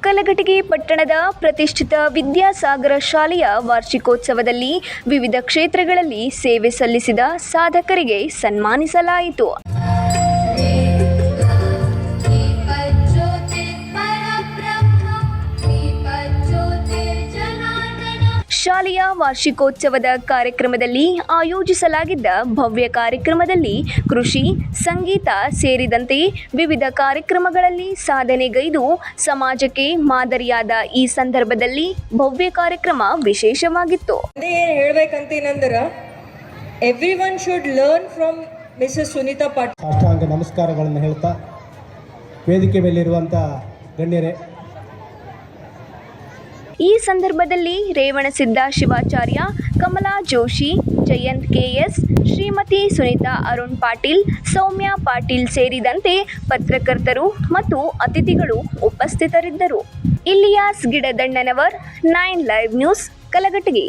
ಕಲಘಟಗಿ ಪಟ್ಟಣದ ಪ್ರತಿಷ್ಠಿತ ವಿದ್ಯಾಸಾಗರ ಶಾಲೆಯ ವಾರ್ಷಿಕೋತ್ಸವದಲ್ಲಿ ವಿವಿಧ ಕ್ಷೇತ್ರಗಳಲ್ಲಿ ಸೇವೆ ಸಲ್ಲಿಸಿದ ಸಾಧಕರಿಗೆ ಸನ್ಮಾನಿಸಲಾಯಿತು. ಶಾಲೆಯ ವಾರ್ಷಿಕೋತ್ಸವದ ಕಾರ್ಯಕ್ರಮದಲ್ಲಿ ಆಯೋಜಿಸಲಾಗಿದ್ದ ಭವ್ಯ ಕಾರ್ಯಕ್ರಮದಲ್ಲಿ ಕೃಷಿ ಸಂಗೀತ ಸೇರಿದಂತೆ ವಿವಿಧ ಕಾರ್ಯಕ್ರಮಗಳಲ್ಲಿ ಸಾಧನೆಗೈದು ಸಮಾಜಕ್ಕೆ ಮಾದರಿಯಾದ ಈ ಸಂದರ್ಭದಲ್ಲಿ ಭವ್ಯ ಕಾರ್ಯಕ್ರಮ ವಿಶೇಷವಾಗಿತ್ತು. ಹೇಳ್ಬೇಕಂತೀನಂದ್ರ everyone should learn from Mrs Sunita Patil ಸಾಷ್ಟಾಂಗ ನಮಸ್ಕಾರಗಳನ್ನು ಹೇಳ್ತಾ ವೇದಿಕೆ ಮೇಲಿರುವಂಥ ಗಣ್ಯರೇ ಈ ಸಂದರ್ಭದಲ್ಲಿ ರೇವಣಸಿದ್ದ ಶಿವಾಚಾರ್ಯ ಕಮಲಾ ಜೋಶಿ, ಜಯಂತ್ ಕೆಎಸ್ ಶ್ರೀಮತಿ ಸುನೀತಾ ಅರುಣ್ ಪಾಟೀಲ್, ಸೌಮ್ಯ ಪಾಟೀಲ್ ಸೇರಿದಂತೆ ಪತ್ರಕರ್ತರು ಮತ್ತು ಅತಿಥಿಗಳು ಉಪಸ್ಥಿತರಿದ್ದರು. Ilyas Gidadannanavar, nine live news, Kalghatgi.